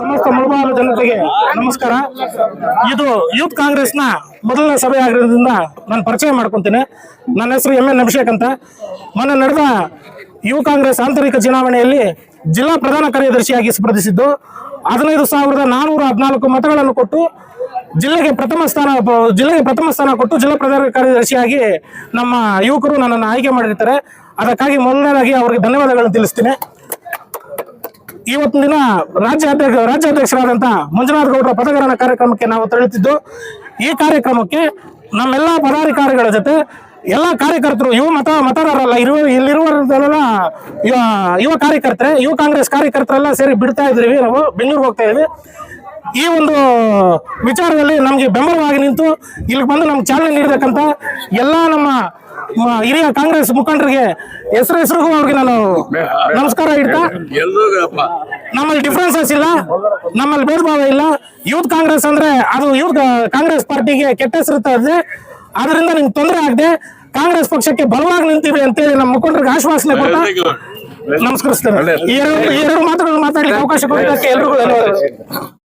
ಸಮಸ್ತ ಮುಳುಬಾರು ಜನತೆಗೆ ನಮಸ್ಕಾರ. ಇದು ಯೂತ್ ಕಾಂಗ್ರೆಸ್ನ ಮೊದಲನೇ ಸಭೆ ಆಗಿರೋದ್ರಿಂದ ನಾನು ಪರಿಚಯ ಮಾಡ್ಕೊಂತೀನಿ. ನನ್ನ ಹೆಸರು ಎಂ ಎನ್ ಅಭಿಷೇಕ್ ಅಂತ. ಮೊನ್ನೆ ನಡೆದ ಯುವ ಕಾಂಗ್ರೆಸ್ ಆಂತರಿಕ ಚುನಾವಣೆಯಲ್ಲಿ ಜಿಲ್ಲಾ ಪ್ರಧಾನ ಕಾರ್ಯದರ್ಶಿಯಾಗಿ ಸ್ಪರ್ಧಿಸಿದ್ದು, ಹದಿನೈದು ಸಾವಿರದ ನಾನೂರ ಹದಿನಾಲ್ಕು ಮತಗಳನ್ನು ಕೊಟ್ಟು ಜಿಲ್ಲೆಗೆ ಪ್ರಥಮ ಸ್ಥಾನ, ಜಿಲ್ಲೆಗೆ ಪ್ರಥಮ ಸ್ಥಾನ ಕೊಟ್ಟು ಜಿಲ್ಲಾ ಪ್ರಧಾನ ಕಾರ್ಯದರ್ಶಿಯಾಗಿ ನಮ್ಮ ಯುವಕರು ನನ್ನನ್ನು ಆಯ್ಕೆ ಮಾಡಿರ್ತಾರೆ. ಅದಕ್ಕಾಗಿ ಮೊದಲನೇದಾಗಿ ಅವರಿಗೆ ಧನ್ಯವಾದಗಳನ್ನು ತಿಳಿಸ್ತೀನಿ. ಇವತ್ತಿನ ದಿನ ರಾಜ್ಯಾಧ್ಯಕ್ಷ ರಾಜ್ಯಾಧ್ಯಕ್ಷರಾದಂಥ ಮಂಜುನಾಥ್ ಗೌಡರ ಪದಗ್ರಹಣ ಕಾರ್ಯಕ್ರಮಕ್ಕೆ ನಾವು ತೆರಳುತ್ತಿದ್ದು, ಈ ಕಾರ್ಯಕ್ರಮಕ್ಕೆ ನಮ್ಮೆಲ್ಲ ಪದಾಧಿಕಾರಿಗಳ ಜೊತೆ ಎಲ್ಲ ಕಾರ್ಯಕರ್ತರು, ಯುವ ಮತ ಮತದಾರರಲ್ಲ ಇರುವ ಇಲ್ಲಿರುವ ಯುವ ಕಾರ್ಯಕರ್ತರೆ, ಯುವ ಕಾಂಗ್ರೆಸ್ ಕಾರ್ಯಕರ್ತರೆಲ್ಲ ಸೇರಿ ಬಿಡ್ತಾ ಇದ್ದೀವಿ. ನಾವು ಬೆಂಗಳೂರಿಗೆ ಹೋಗ್ತಾ ಇದ್ದೀವಿ. ಈ ಒಂದು ವಿಚಾರದಲ್ಲಿ ನಮಗೆ ಬೆಂಬಲವಾಗಿ ನಿಂತು ಇಲ್ಲಿಗೆ ಬಂದು ನಮ್ಗೆ ಚಾಲನೆ ನೀಡಬೇಕಂತ ಎಲ್ಲ ನಮ್ಮ ಹಿರಿಯ ಕಾಂಗ್ರೆಸ್ ಮುಖಂಡರಿಗೆ ಹೆಸರು ಹೆಸರಿಗೂ ಅವ್ರಿಗೆ ನಾನು ನಮಸ್ಕಾರ ಇಡ್ತಾ ನಮ್ಮಲ್ಲಿ ಡಿಫ್ರೆನ್ಸಸ್ ಇಲ್ಲ ನಮ್ಮಲ್ಲಿ ಭೇದ ಭಾವ ಇಲ್ಲ. ಯೂತ್ ಕಾಂಗ್ರೆಸ್ ಅಂದ್ರೆ ಅದು ಯೂತ್ ಕಾಂಗ್ರೆಸ್ ಪಾರ್ಟಿಗೆ ಕೆಟ್ಟ ಹೆಸರು ತರದೆ ಅದರಿಂದ ನಿಮ್ಗೆ ತೊಂದರೆ ಆಗದೆ ಕಾಂಗ್ರೆಸ್ ಪಕ್ಷಕ್ಕೆ ಬಲವಾಗಿ ನಿಂತೀವಿ ಅಂತೇಳಿ ನಮ್ಮ ಮುಖಂಡರಿಗೆ ಆಶ್ವಾಸನೆ ಕೊಟ್ಟ ನಮಸ್ಕರಿಸ್ತೇನೆ. ಎರಡು ಎರಡು ಮಾತುಗಳು ಮಾತಾಡ್ಲಿಕ್ಕೆ ಅವಕಾಶ ಕೊಡೋದಕ್ಕೆ ಎಲ್ರಿಗೂ ಧನ್ಯವಾದಗಳು.